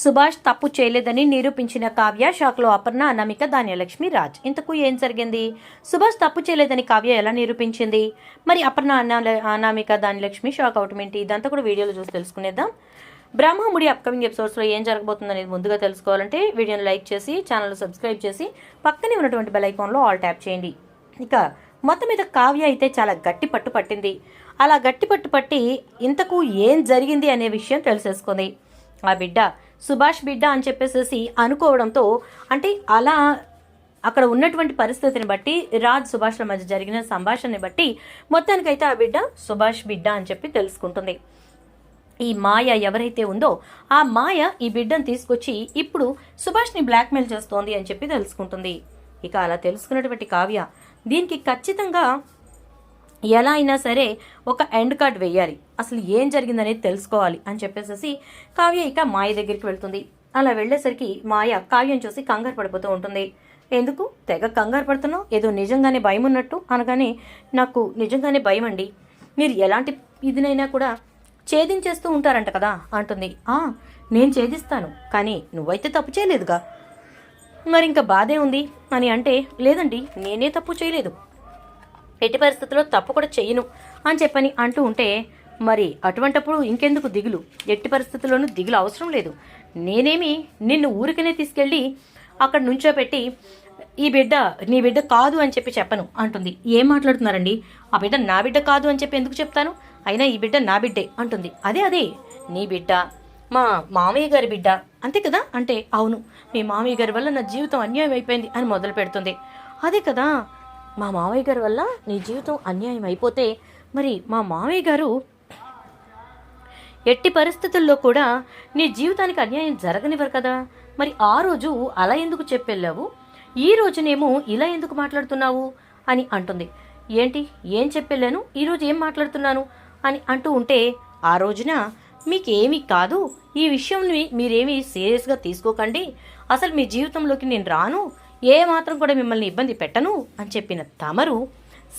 సుభాష్ తప్పు చేయలేదని నిరూపించిన కావ్య షాక్లో అపర్ణ అనామిక ధాన్యలక్ష్మి రాజ్. ఇంతకు ఏం జరిగింది? సుభాష్ తప్పు చేయలేదని కావ్య ఎలా నిరూపించింది? మరి అపర్ణ అన్నా అనామిక ధాన్యలక్ష్మి షాక్ అవటం ఏంటి? ఇదంతా కూడా వీడియోలో చూసి తెలుసుకునేద్దాం. బ్రహ్మముడి అప్కమింగ్ ఎపిసోడ్స్లో ఏం జరగబోతుంది అనేది ముందుగా తెలుసుకోవాలంటే వీడియోని లైక్ చేసి ఛానల్ సబ్స్క్రైబ్ చేసి పక్కనే ఉన్నటువంటి బెల్ ఐకాన్లో ఆల్ ట్యాప్ చేయండి. ఇక మొత్తం మీద కావ్య అయితే చాలా గట్టి పట్టు పట్టింది. అలా గట్టి పట్టు పట్టి ఇంతకు ఏం జరిగింది అనే విషయం తెలిసేసుకుంది. ఆ బిడ్డ సుభాష్ బిడ్డ అని చెప్పేసేసి అనుకోవడంతో అంటే అలా అక్కడ ఉన్నటువంటి పరిస్థితిని బట్టి రాజ్ సుభాష్ల మధ్య జరిగిన సంభాషణని బట్టి మొత్తానికైతే ఆ బిడ్డ సుభాష్ బిడ్డ అని చెప్పి తెలుసుకుంటుంది. ఈ మాయ ఎవరైతే ఉందో ఆ మాయ ఈ బిడ్డను తీసుకొచ్చి ఇప్పుడు సుభాష్ని బ్లాక్మెయిల్ చేస్తోంది అని చెప్పి తెలుసుకుంటుంది. ఇక అలా తెలుసుకున్నటువంటి కావ్య దీనికి ఖచ్చితంగా ఎలా అయినా సరే ఒక ఎండ్ కార్డ్ వేయాలి. అసలు ఏం జరిగిందనేది తెలుసుకోవాలి అని చెప్పేసి కావ్య ఇక మాయ దగ్గరికి వెళ్తుంది. అలా వెళ్ళేసరికి మాయ కావ్యం చూసి కంగారు పడిపోతూ ఉంటుంది. ఎందుకు? తెగ కంగారు పడుతున్నావు? ఏదో నిజంగానే భయం ఉన్నట్టు అనగానే నాకు నిజంగానే భయం అండి. మీరు ఎలాంటి ఇదినైనా కూడా ఛేదించేస్తూ ఉంటారంట కదా అంటుంది. ఆ నేను ఛేదిస్తాను. కానీ నువ్వైతే తప్పు చేయలేదుగా. మరి ఇంకా బాధే ఉంది అని అంటే లేదండి నేనే తప్పు చేయలేదు. ఎట్టి పరిస్థితుల్లో తప్పు కూడా చెయ్యను అని చెప్పని అంటూ ఉంటే మరి అటువంటప్పుడు ఇంకెందుకు దిగులు? ఎట్టి పరిస్థితుల్లోనూ దిగులు అవసరం లేదు. నేనేమి నిన్ను ఊరికనే తీసుకెళ్ళి అక్కడ నుంచోపెట్టి ఈ బిడ్డ నీ బిడ్డ కాదు అని చెప్పి చెప్పను అంటుంది. ఏం మాట్లాడుతున్నారండి? ఆ బిడ్డ నా బిడ్డ కాదు అని చెప్పి ఎందుకు చెప్తాను? అయినా ఈ బిడ్డ నా బిడ్డే అంటుంది. అదే అదే. నీ బిడ్డ మా మామయ్య గారి బిడ్డ. అంతే కదా? అంటే అవును. మీ మామయ్య గారి వల్ల నా జీవితం అన్యాయం అయిపోయింది అని మొదలు పెడుతుంది. అదే కదా? మా మామయ్య గారి వల్ల నీ జీవితం అన్యాయం అయిపోతే మరి మా మామయ్య గారు ఎట్టి పరిస్థితుల్లో కూడా నీ జీవితానికి అన్యాయం జరగనివ్వరు కదా. మరి ఆ రోజు అలా ఎందుకు చెప్పెళ్ళావు? ఈ రోజునేమో ఇలా ఎందుకు మాట్లాడుతున్నావు? అని అంటుంది. ఏంటి? ఏం చెప్పెళ్ళాను? ఈరోజు ఏం మాట్లాడుతున్నాను? అని అంటూ ఉంటే ఆ రోజున మీకేమీ కాదు. ఈ విషయంని మీరేమీ సీరియస్గా తీసుకోకండి. అసలు మీ జీవితంలోకి నేను రాను. ఏ మాత్రం కూడా మిమ్మల్ని ఇబ్బంది పెట్టను అని చెప్పిన తమరు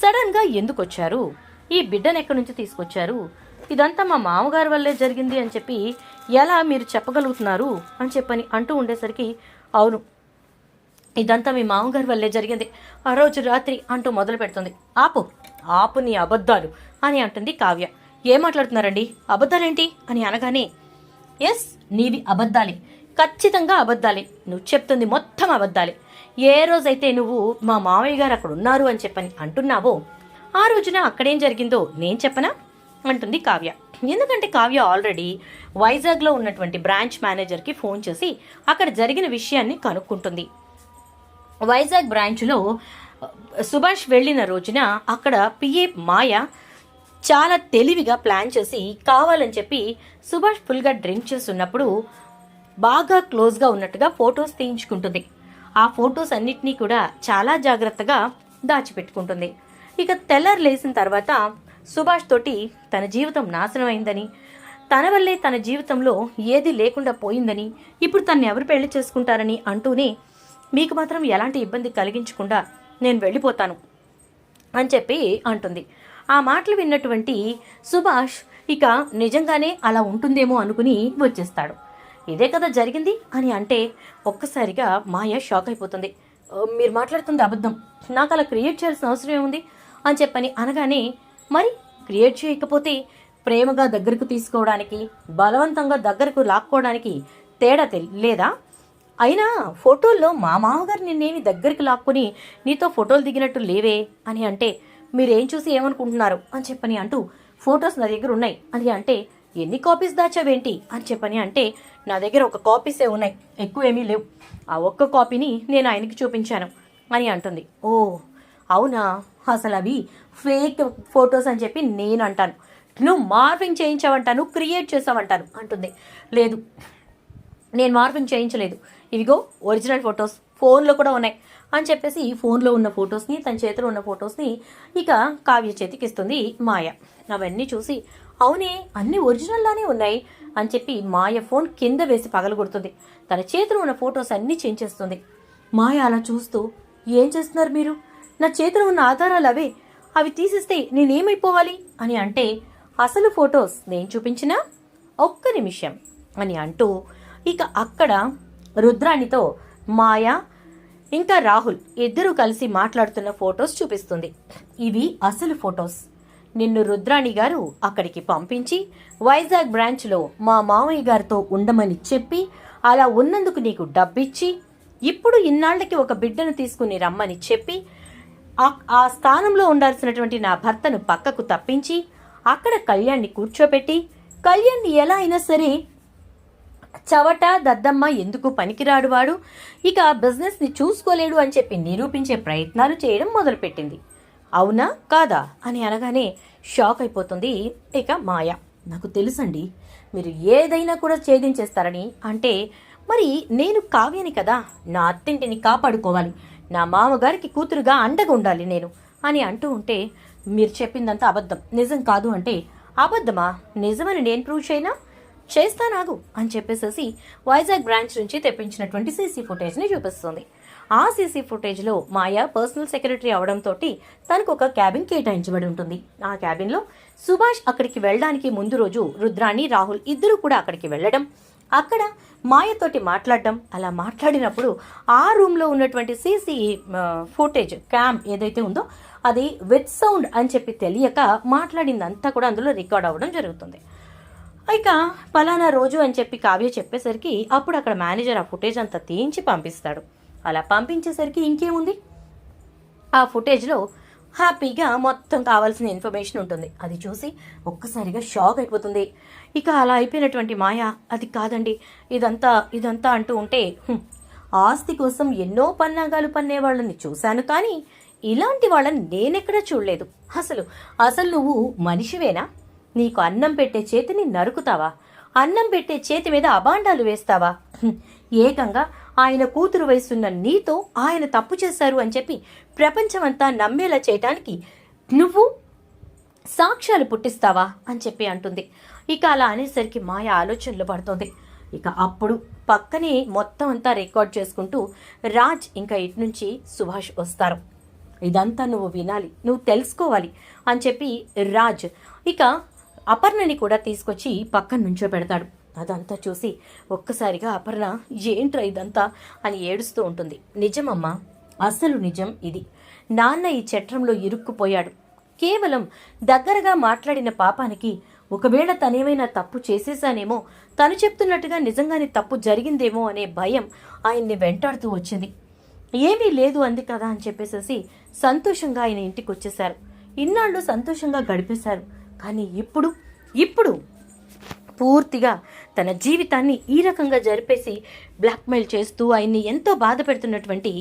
సడన్గా ఎందుకు వచ్చారు ఈ బిడ్డను ఎక్కడి నుంచి తీసుకొచ్చారు? ఇదంతా మా మామగారి వల్లే జరిగింది అని చెప్పి ఎలా మీరు చెప్పగలుగుతున్నారు అని చెప్పని అంటూ ఉండేసరికి అవును ఇదంతా మీ మామగారి వల్లే జరిగింది. ఆ రోజు రాత్రి అంటూ మొదలు పెడుతుంది. ఆపు ఆపు నీ అబద్ధాలు అని అంటుంది కావ్య. ఏం మాట్లాడుతున్నారండి? అబద్ధాలేంటి? అని అనగానే ఎస్ నీవి అబద్ధాలే. ఖచ్చితంగా అబద్ధాలే. నువ్వు చెప్తుంది మొత్తం అబద్ధాలే. ఏ రోజైతే నువ్వు మా మామయ్య గారు అక్కడ ఉన్నారు అని చెప్పని అంటున్నావో ఆ రోజున అక్కడేం జరిగిందో నేను చెప్పనా? అంటుంది కావ్య. ఎందుకంటే కావ్య ఆల్రెడీ వైజాగ్లో ఉన్నటువంటి బ్రాంచ్ మేనేజర్కి ఫోన్ చేసి అక్కడ జరిగిన విషయాన్ని కనుక్కుంటుంది. వైజాగ్ బ్రాంచ్లో సుభాష్ వెళ్ళిన రోజున అక్కడ పిఏ మాయ చాలా తెలివిగా ప్లాన్ చేసి కావాలని చెప్పి సుభాష్ ఫుల్గా డ్రింక్ చేస్తున్నప్పుడు బాగా క్లోజ్గా ఉన్నట్టుగా ఫొటోస్ తీయించుకుంటుంది. ఆ ఫొటోస్ అన్నిటినీ కూడా చాలా జాగ్రత్తగా దాచిపెట్టుకుంటుంది. ఇక తెల్లర్ లేచిన తర్వాత సుభాష్ తోటి తన జీవితం నాశనం అయిందని తన వల్లే తన జీవితంలో ఏది లేకుండా పోయిందని ఇప్పుడు తను ఎవరు పెళ్ళి చేసుకుంటారని అంటూనే మీకు మాత్రం ఎలాంటి ఇబ్బంది కలిగించకుండా నేను వెళ్ళిపోతాను అని చెప్పి అంటుంది. ఆ మాటలు విన్నటువంటి సుభాష్ ఇక నిజంగానే అలా ఉంటుందేమో అనుకుని వచ్చేస్తాడు. ఇదే కదా జరిగింది అని అంటే ఒక్కసారిగా మాయ షాక్ అయిపోతుంది. మీరు మాట్లాడుతుంది అబద్ధం. నాకు అలా క్రియేట్ చేయాల్సిన అవసరం ఏముంది? అని చెప్పని అనగానే మరి క్రియేట్ చేయకపోతే ప్రేమగా దగ్గరకు తీసుకోవడానికి బలవంతంగా దగ్గరకు లాక్కోవడానికి తేడా తెలి లేదా? అయినా ఫోటోల్లో మా మామగారు నిన్నేమి దగ్గరికి లాక్కుని నీతో ఫోటోలు దిగినట్టు లేవే అని అంటే మీరేం చూసి ఏమనుకుంటున్నారు అని చెప్పని అంటూ ఫొటోస్ నా దగ్గర ఉన్నాయి అని అంటే ఎన్ని కాపీస్ దాచావేంటి అని చెప్పని అంటే నా దగ్గర ఒక కాపీసే ఉన్నాయి ఎక్కువ ఏమీ లేవు. ఆ ఒక్క కాపీని నేను ఆయనకి చూపించాను అని అంటుంది. ఓ అవునా? అసలు అవి ఫేక్ ఫొటోస్ అని చెప్పి నేను అంటాను నువ్వు మార్ఫింగ్ చేయించావంటాను క్రియేట్ చేసావంటాను అంటుంది. లేదు నేను మార్ఫింగ్ చేయించలేదు. ఇవిగో ఒరిజినల్ ఫొటోస్ ఫోన్లో కూడా ఉన్నాయి అని చెప్పేసి ఈ ఫోన్లో ఉన్న ఫొటోస్ని తన చేతిలో ఉన్న ఫొటోస్ని ఇక కావ్య చేతికి ఇస్తుంది మాయ. అవన్నీ చూసి అవునే అన్ని ఒరిజినల్లానే ఉన్నాయి అని చెప్పి మాయ ఫోన్ కింద వేసి పగలగొడుతుంది. తన చేతిలో ఉన్న ఫొటోస్ అన్నీ చేంజ్ చేస్తుంది మాయ అలా చూస్తూ ఏం చేస్తున్నారు మీరు? నా చేతిలో ఉన్న ఆధారాలు అవే. అవి తీసిస్తే నేనేమైపోవాలి? అని అంటే అసలు ఫొటోస్ నేను చూపించినా ఒక్క నిమిషం అని అంటూ ఇక అక్కడ రుద్రాణితో మాయా ఇంకా రాహుల్ ఇద్దరూ కలిసి మాట్లాడుతున్న ఫొటోస్ చూపిస్తుంది. ఇవి అసలు ఫొటోస్. నిన్ను రుద్రాణి గారు అక్కడికి పంపించి వైజాగ్ బ్రాంచ్లో మా మామయ్య గారితో ఉండమని చెప్పి అలా ఉన్నందుకు నీకు డబ్బిచ్చి ఇప్పుడు ఇన్నాళ్ళకి ఒక బిడ్డను తీసుకుని రమ్మని చెప్పి ఆ- ఆ స్థానంలో ఉండాల్సినటువంటి నా భర్తను పక్కకు తప్పించి అక్కడ కళ్యాణ్ని కూర్చోపెట్టి కళ్యాణ్ని ఎలా అయినా సరే చవట దద్దమ్మ ఎందుకు పనికిరాడు వాడు? ఇక బిజినెస్ని చూసుకోలేడు అని చెప్పి నిరూపించే ప్రయత్నాలు చేయడం మొదలుపెట్టింది. అవునా? కాదా? అని అనగానే షాక్ అయిపోతుంది ఇక మాయ. నాకు తెలుసండి మీరు ఏదైనా కూడా ఛేదించేస్తారని అంటే మరి నేను కావ్యని కదా నా అత్తింటిని కాపాడుకోవాలి. నా మామగారికి కూతురుగా అండగా ఉండాలి నేను అని అంటూ ఉంటే మీరు చెప్పిందంతా అబద్ధం. నిజం కాదు అంటే అబద్ధమా? నిజమని నేను ప్రూవ్ చేయనా? చేస్తానాగు అని చెప్పేసేసి వైజాగ్ బ్రాంచ్ నుంచి తెప్పించినటువంటి సీసీ ఫుటేజ్ని చూపిస్తుంది. ఆ సీసీ ఫుటేజ్లో మాయా పర్సనల్ సెక్రటరీ అవడంతో తనకు ఒక క్యాబిన్ కేటాయించబడి ఉంటుంది. ఆ క్యాబిన్లో సుభాష్ అక్కడికి వెళ్ళడానికి ముందు రోజు రుద్రాణి రాహుల్ ఇద్దరు కూడా అక్కడికి వెళ్ళడం అక్కడ మాయతోటి మాట్లాడడం అలా మాట్లాడినప్పుడు ఆ రూమ్లో ఉన్నటువంటి సీసీ ఫుటేజ్ క్యామ్ ఏదైతే ఉందో అది వెట్ సౌండ్ అని చెప్పి తెలియక మాట్లాడిందంతా కూడా అందులో రికార్డ్ అవ్వడం జరుగుతుంది. ఇక పలానా రోజు అని చెప్పి కావ్య చెప్పేసరికి అప్పుడు అక్కడ మేనేజర్ ఆ ఫుటేజ్ అంతా తీయించి పంపిస్తాడు. అలా పంపించేసరికి ఇంకేముంది? ఆ ఫుటేజ్లో హ్యాపీగా మొత్తం కావాల్సిన ఇన్ఫర్మేషన్ ఉంటుంది. అది చూసి ఒక్కసారిగా షాక్ అయిపోతుంది. ఇక అలా అయిపోయినటువంటి మాయ అది కాదండి. ఇదంతా ఇదంతా అంటూ ఉంటే ఆస్తి కోసం ఎన్నో పన్నాగాలు పన్నే వాళ్ళని చూశాను కానీ ఇలాంటి వాళ్ళని నేనెక్కడా చూడలేదు. అసలు అసలు నువ్వు మనిషివేనా? నీకు అన్నం పెట్టే చేతిని నరుకుతావా? అన్నం పెట్టే చేతి మీద అబాండాలు వేస్తావా? ఏకంగా ఆయన కూతురు వయసున్న నీతో ఆయన తప్పు చేశారు అని చెప్పి ప్రపంచమంతా నమ్మేలా చేయటానికి నువ్వు సాక్ష్యాలు పుట్టిస్తావా అని చెప్పి అంటుంది. ఇక అలా అనేసరికి మాయ ఆలోచనలు పడుతుంది. ఇక అప్పుడు పక్కనే మొత్తం అంతా రికార్డ్ చేసుకుంటూ రాజ్ ఇంకా ఇటు నుంచి సుభాష్ వస్తారు. ఇదంతా నువ్వు వినాలి నువ్వు తెలుసుకోవాలి అని చెప్పి రాజ్ ఇక అపర్ణని కూడా తీసుకొచ్చి పక్కన నుంచో పెడతాడు అదంతా చూసి ఒక్కసారిగా అపర్ణ ఏంట్రా ఇదంతా? అని ఏడుస్తూ ఉంటుంది. నిజమమ్మా అసలు నిజం ఇది. నాన్న ఈ చట్రంలో ఇరుక్కుపోయాడు. కేవలం దగ్గరగా మాట్లాడిన పాపానికి ఒకవేళ తనేమైనా తప్పు చేసేసానేమో తను చెప్తున్నట్టుగా నిజంగానే తప్పు జరిగిందేమో అనే భయం ఆయన్ని వెంటాడుతూ వచ్చింది. ఏమీ లేదు అంది కదా అని చెప్పేసేసి సంతోషంగా ఆయన ఇంటికి వచ్చేశారు ఇన్నాళ్ళు సంతోషంగా గడిపేశారు. కానీ ఇప్పుడు ఇప్పుడు పూర్తిగా తన జీవితాన్ని ఈ రకంగా జరిపేసి బ్లాక్మెయిల్ చేస్తూ ఆయన్ని ఎంతో బాధ పెడుతున్నటువంటి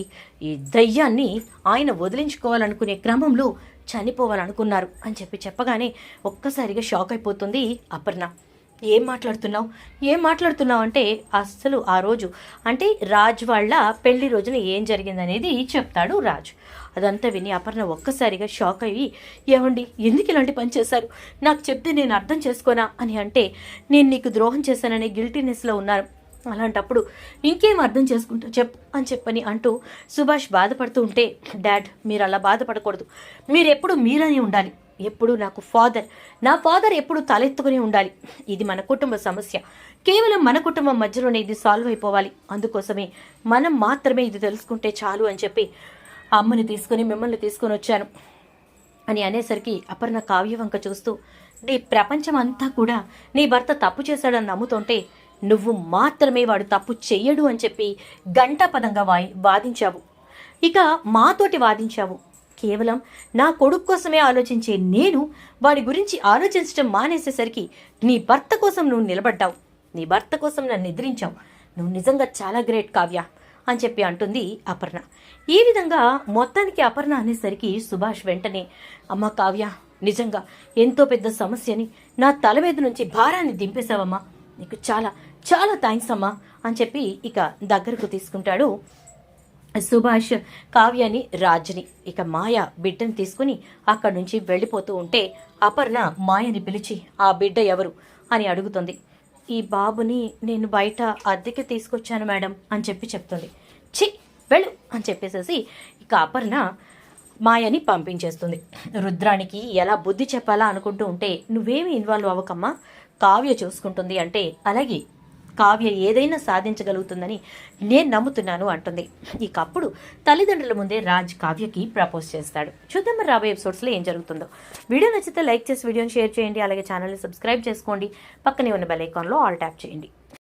ఈ దయ్యాన్ని ఆయన వదిలించుకోవాలనుకునే క్రమంలో చనిపోవాలనుకున్నారు అని చెప్పి చెప్పగానే ఒక్కసారిగా షాక్ అయిపోతుంది అపర్ణ. ఏం మాట్లాడుతున్నావు? ఏం మాట్లాడుతున్నావు అంటే అస్సలు ఆ రోజు. అంటే రాజ్ వాళ్ళ పెళ్ళి రోజున ఏం జరిగిందనేది చెప్తాడు రాజు. అదంతా విని అపర్ణ ఒక్కసారిగా షాక్ అయ్యి ఏమండి ఎందుకు ఇలాంటి పని చేశారు? నాకు చెప్తే నేను అర్థం చేసుకోనా? అని అంటే నేను నీకు ద్రోహం చేశాననే గిల్టీనెస్లో ఉన్నారు. అలాంటప్పుడు ఇంకేం అర్థం చేసుకుంటా చెప్పు అని చెప్పని అంటూ సుభాష్ బాధపడుతూ ఉంటే డాడ్ మీరు అలా బాధపడకూడదు. మీరు ఎప్పుడు మీరని ఉండాలి. ఎప్పుడు నాకు ఫాదర్. నా ఫాదర్ ఎప్పుడు తలెత్తుకుని ఉండాలి. ఇది మన కుటుంబ సమస్య. కేవలం మన కుటుంబం మధ్యలోనే ఇది సాల్వ్ అయిపోవాలి. అందుకోసమే మనం మాత్రమే ఇది తెలుసుకుంటే చాలు అని చెప్పి అమ్మని తీసుకుని మిమ్మల్ని తీసుకొని వచ్చాను. అని అనేసరికి అపర్ణ కావ్యవంక చూస్తూ నీ ప్రపంచం అంతా కూడా నీ భర్త తప్పు చేశాడని నమ్ముతుంటే నువ్వు మాత్రమే వాడు తప్పు చెయ్యడు అని చెప్పి గంటాపదంగా వాయి వాదించావు. ఇక మాతోటి వాదించావు. కేవలం నా కొడుకు కోసమే ఆలోచించే నేను వాడి గురించి ఆలోచించడం మానేసేసరికి నీ భర్త కోసం నువ్వు నిలబడ్డావు. నీ భర్త కోసం నన్ను నిద్రించావు. నువ్వు నిజంగా చాలా గ్రేట్ కావ్య అని చెప్పి అంటుంది అపర్ణ. ఈ విధంగా మొత్తానికి అపర్ణ అనేసరికి సుభాష్ వెంటనే అమ్మ కావ్య నిజంగా ఎంతో పెద్ద సమస్యని నా తల మీద నుంచి భారాన్ని దింపేశావమ్మా. నీకు చాలా చాలా థ్యాంక్స్ అమ్మా అని చెప్పి ఇక దగ్గరకు తీసుకుంటాడు సుభాష్ కావ్యని రాజ్ని ఇక మాయ బిడ్డని తీసుకుని అక్కడి నుంచి వెళ్ళిపోతూ ఉంటే అపర్ణ మాయని పిలిచి ఆ బిడ్డ ఎవరు? అని అడుగుతుంది. ఈ బాబుని నేను బయట అద్దెకి తీసుకొచ్చాను మేడం అని చెప్పి చెప్తుంది. చి వెళ్ళు అని చెప్పేసేసి ఇక అపర్ణ మాయని పంపించేస్తుంది. రుద్రానికి ఎలా బుద్ధి చెప్పాలా అనుకుంటూ ఉంటే నువ్వేమి ఇన్వాల్వ్ అవ్వకమ్మా. కావ్య చూసుకుంటుంది అంటే అలాగే కావ్య ఏదైనా సాధించగలుగుతుందని నేను నమ్ముతున్నాను అంటుంది. ఇకప్పుడు తల్లిదండ్రుల ముందే రాజ్ కావ్యకి ప్రపోజ్ చేస్తాడు. చూద్దాం మరి రాబోయే ఎపిసోడ్స్లో ఏం జరుగుతుందో. వీడియో నచ్చితే లైక్ చేసి వీడియోని షేర్ చేయండి. అలాగే ఛానల్ని సబ్స్క్రైబ్ చేసుకోండి. పక్కనే ఉన్న బెల్ ఐకాన్లో ఆల్ ట్యాప్ చేయండి.